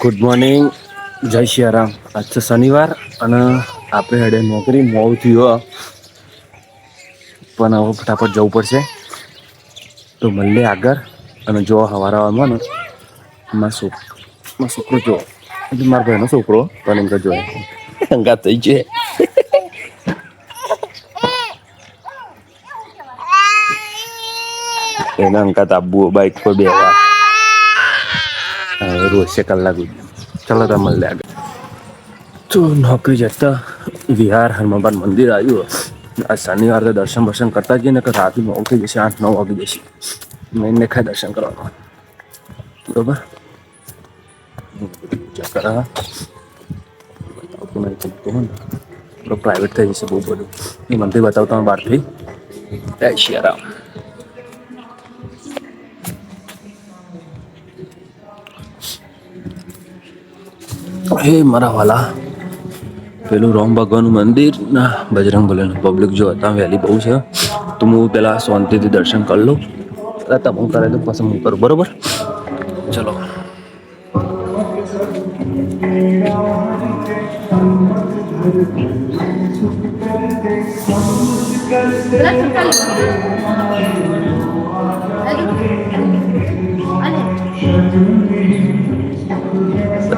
Good morning જય સિયારામ આજ તો શનિવાર અને આપણે હેડે નોકરી મોવ થયો પણ હવે ફટાફટ જવું પડશે. તો મળીએ આગળ. અને જો હવારાવામાં ને મારા છોક મારો છોકરો જો. મારા ભાઈનો છોકરો પણ એમ જો અંગાત થઈ છે એના અંકાત આબુ બાઈક પર બેવા રોજ છે કલાક ચાલો તમે મળે આગળ. તો નોકરી જતા વિહાર હનુમાન મંદિર આવ્યું. આ શનિવાર તો દર્શન બર્શન કરતા જઈએ ને કે રાતે નવ થઈ જશે, આઠ, નવ વાગી જશે. મેં દેખાય દર્શન કરવાનું. બરોબર? પૂજા પ્રાઇવેટ થઈ જશે બહુ બધું. એ મંદિર બતાવતા બહારથી. જય શિયારામ હે મારા વાલા. પેલું રામ ભગવાનનું મંદિર, ના, બજરંગ બલીનું પબ્લિક જો હતા વહેલી બહુ છે. તો હું પેલા શાંતિથી દર્શન કરી લઉં. તમે હું કરે તો પછી હું કરું, બરોબર? ચલો.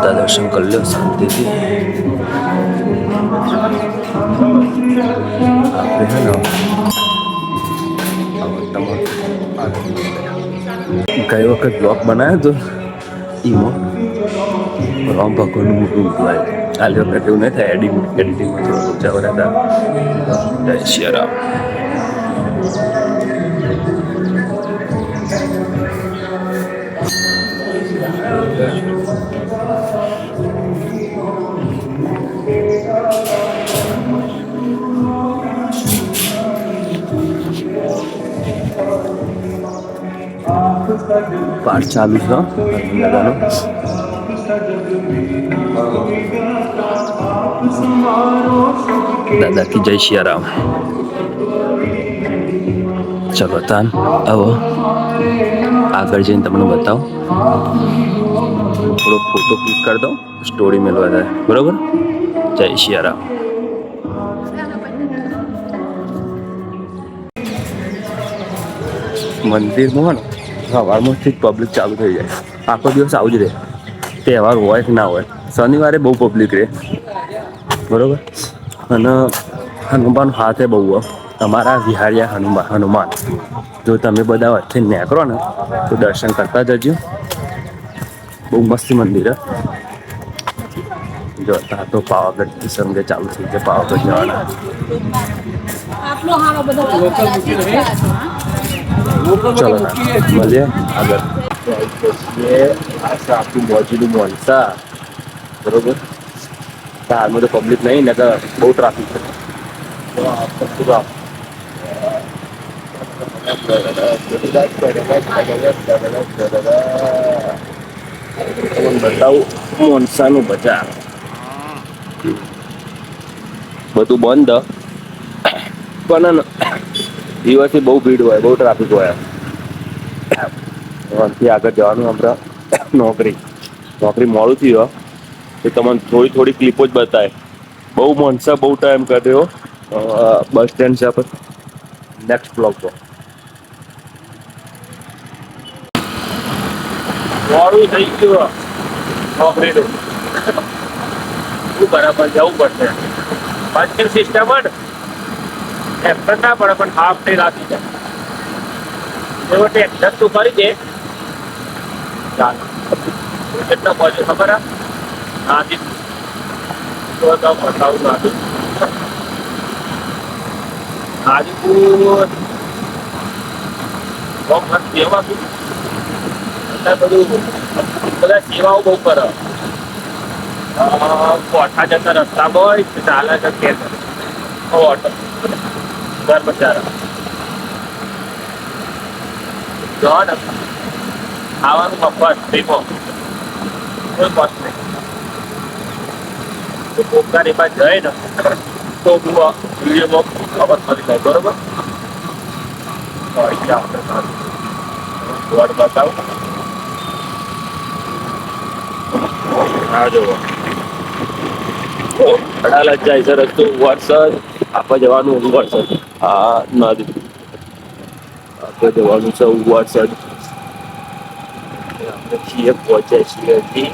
બધા દર્શન કરી લો શાંતિથી. ગઈ વખત બ્લોગ બનાવ્યો તો? એમાં રામ ભગવાનનું મોટું ઉભરાય આ વખત એવું નહીં થાય, એડિટિંગ એડિટિંગમાં થોડા ઓછા બધા જય શ્રી રામ. પાઠ ચાલુ છે. દાદાનો દાદા કી જય શિયારામ. ચલો, તાન, આવો. આગળ જઈને તમને બતાવો. થોડો ફોટો ક્લિક કરી દો સ્ટોરી મેળવા જાય. બરોબર? જય શિયારામ. મંદિરમાં સવારમાંથી જ પબ્લિક ચાલુ થઈ જાય. આખો દિવસ આવું જ રહે. તહેવાર હોય કે ના હોય. શનિવારે બહુ પબ્લિક રહે. બરોબર? અને હનુમાન હાથે બહુ તમારા વિહારિયા હનુમાન હનુમાન. જો તમે બધા વચ્ચે નીકળો ને, તો દર્શન કરતા જજો. બહુ મસ્ત મંદિર જો, ત્યાં તો પાવાગઢ સંગે ચાલુ થઈ જાય પાવાગઢ જવાના. ચલો ના મળીએ આગળ એ આ છે આપણું મોજીનું મોનસા બરોબર હાલમાં તો પબ્લિક નહીં ને કે બહુ ટ્રાફિક છે તો આપણે શું આપ તમને બતાવું મોનસાનું બજાર બધું બંધ પણ દિવસથી બહુ ભીડ હોય બહુ ટ્રાફિક હોય. અહીંથી આગળ જવાનું હમણાં. નોકરી. નોકરી મોડું થયું એ તમને થોડી થોડી ક્લિપો જ બતાવે બહુ મનસા બહુ ટાઈમ કાઢ્યો બસ સ્ટેન્ડ છે પર નેક્સ્ટ બ્લોક પર મોડું થઈ ગયું નોકરીનું. શું બરાબર જવું પડશે. પાછળ સિસ્ટમ જ એક્ટર ના પડે પણ હાફ ડે રાખી દે છેવટે તું કરી દે. ચાલો. કેટલો પહોંચ્યો ખબર નાથી તો તો બતાવું નાથી હાજીપુર. બહુ મસ્ત સેવા બધું બધા સેવાઓ બહુ કરે. કોઠા જતા રસ્તા હોય, ચાલે છે કે ઓટો. કર્મચારી જો ને ખાવાનું મફત ફ્રીમાં કોઈ કોસ્ટ નહીં. તો પાસે જાય ને તો હું વિડીયોમાં ખબર પડી જાય, બરોબર? તો અહીંયા આપણે બોર્ડ બતાવું. આ જુઓ. અડાલજ જાય છે રસ્તો વરસાદ આપણે જવાનું વરસાદ હા નદી આપણે જવાનું છે વરસાદ આપણે છીએ પહોંચ્યા છીએ હજી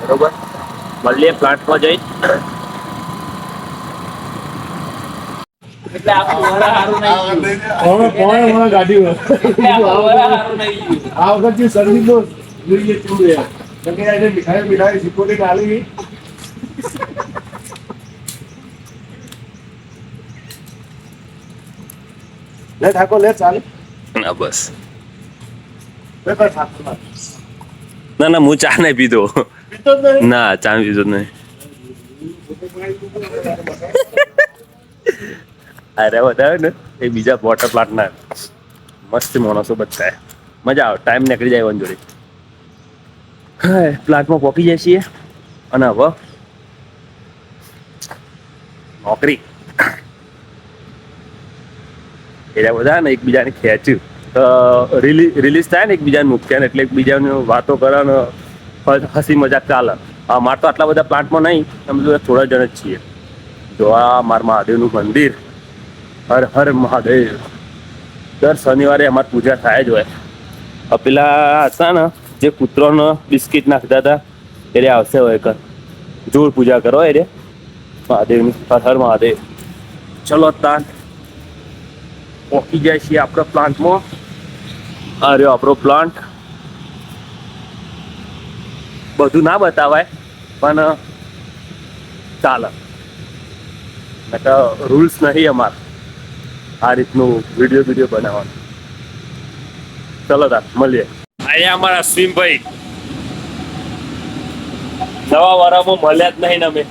બરોબર મળીએ પ્લાન્ટમાં જઈ ગાડી. આ વખત સર્વિસ જોઈએ કેવું યાર તો કે આજે મીઠાઈ મીઠાઈ સિક્યોરિટી આલી લે ઠાકો લે ચાલે ના બસ ના ના હું ચા નહીં પીધો ના ચા પીધો નહીં અરે બતાવે ને એ બીજા વોટર પ્લાન્ટ ના મસ્ત માણસો બધા મજા આવે ટાઈમ નીકળી જાય જોડે હા પ્લાન્ટમાં પહોંચી જાય છીએ. અને હવે નોકરી. એટલે બધા ને એકબીજાને ખેંચ્યું રિલીઝ થાય ને એકબીજાને મુખ્ય એટલે એકબીજાની વાતો કરે ને હસી મજાક ચાલે. મારે તો આટલા બધા પ્લાન્ટમાં નહીં, અમે બધા થોડા જણ જ છીએ. જો આ માર મહાદેવનું મંદિર, હર હર મહાદેવ. દર શનિવારે અમારે પૂજા થાય જ હોય. પેલા હતા ને જે કૂતરોને બિસ્કિટ નાખતા હતા એ રે આવશે હોય કર જોર પૂજા કરો એ રે મહાદેવની હર હર મહાદેવ. ચલો તાન પહોંચી જાય છીએ આપણા પ્લાન્ટમાં. આ રહ્યો આપણો પ્લાન્ટ. બધું ના બતાવાય પણ ચાલે. રૂલ્સ નહીં અમાર. આ રીતનું વીડિયો વીડિયો બનાવવાનું. ચલો તાર મળીએ. અહીંયા અમારા અશ્વિનભાઈ નવા વારામાં મળ્યા જ નહીં અમે.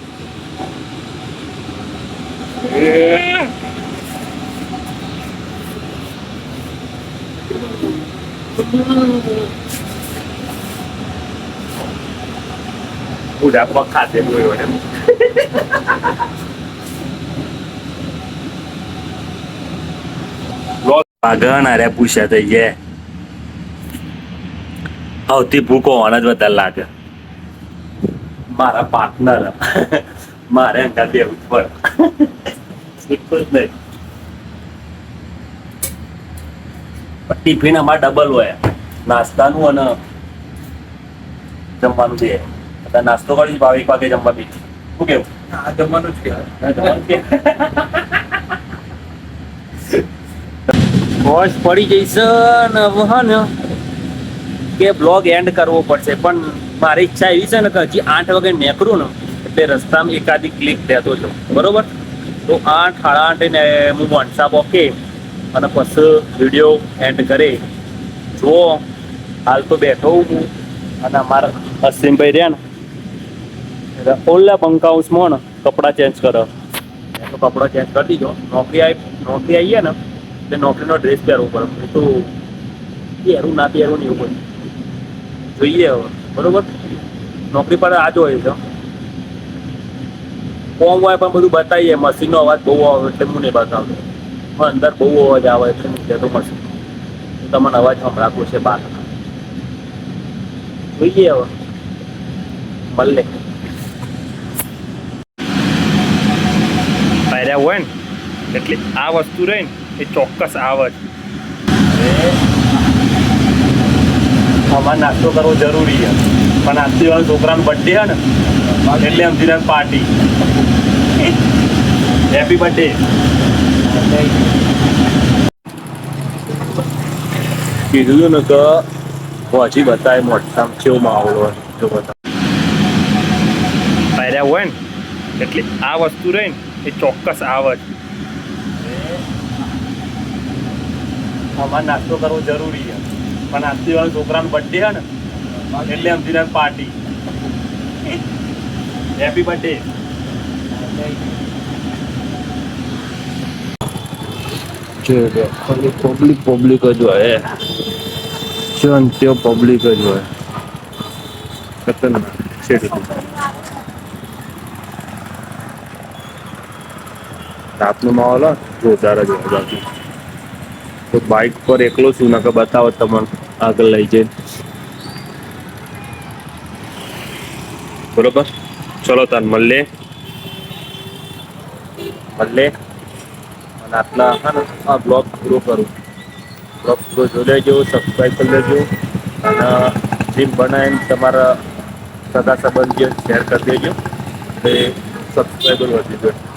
પૂછ્યા થઈ ગયા. સૌથી ભૂકો હોવાના જ વધારે લાગે. મારા પાર્ટનર મારે અંકા દેવું જ પડે. ટિફિન અમારે ડબલ હોય. નાસ્તાનું અને જમવાનું બે. અત્યારે નાસ્તો કરી ભાવ એક વાગે જમવા બી શું કેવું? આ જમવાનું જ કહેવાય. પડી જઈશ ને હવે હા ને. કે બ્લોગ એન્ડ કરવો પડશે. પણ મારી ઈચ્છા એવી છે ને કે હજી આઠ વાગે નીકળું ને, એટલે રસ્તામાં એકાદી ક્લિક દેતો છું બરોબર? તો આઠ, સાડા આઠે ને હું વોટ્સઅપ ઓકે અને પછી વીડિયો એન્ડ કરે. જો હાલ તો બેઠો હું અને અમારા અસીમભાઈ રહ્યા ને ઓલા બંક હાઉસમાં ને કપડાં ચેન્જ કરો. તો કપડાં ચેન્જ કરી દીધો. નોકરી આવી નોકરી આવીએ ને, એટલે નોકરીનો ડ્રેસ પહેરવો પડે. તો પહેરું, ના પહેરું નહીં એવું બધું. જોઈએ હવે, બરોબર? નોકરી પર આ જ હોય છે. કોમ હોય પણ બધું બતાવીએ મશીનનો અવાજ બહુ આવે એટલે હું નહીં બતાવતો પણ અંદર બહુ અવાજ આવે એટલે નીચે તો મશીન તમને અવાજ સંભળાતો છે બહાર જોઈએ હવે. મળે પહેર્યા હોય ને, એટલે આ વસ્તુ રહી ને, એ ચોક્કસ આવે જ. અમારે નાસ્તો કરવો જરૂરી છે. પણ આજથી વાળા છોકરાનો બર્થડે છે ને એટલે સમજીને પાર્ટી. હેપી બર્થડે કીધું ને કે પહોંચી બતાય મોટામાં કેવો માહોલ હોય જો બતા પહેર્યા હોય ને એટલે આ વસ્તુ રહી ને એ ચોક્કસ આવે છે અમારે નાસ્તો કરવો જરૂરી છે. પણ આજથી વાળા છોકરાનો બર્થડે છે ને, એટલે સમજીને પાર્ટી હેપી બર્થડે ખાલી પબ્લિક પબ્લિક જ હોય જન ત્યો પબ્લિક જ હોય. ખતરનાક છે રાતનો માહોલ જોરદાર જ હોય બાઇક પર એકલો છું, નકર બતાવો તમને. આગળ લઈ જઈને. બરોબર? ચલો તાર મળે મળે અને આટલા હા ને, આ બ્લોગ પૂરો કરું. બ્લોગ પૂરો જોઈ લેજો સબસ્ક્રાઈબ કરી લેજો. અને જીમ બનાવીને તમારા સગા સંબંધીઓ શેર કરી દેજો. એટલે સબસ્ક્રાઈબર વધી જાય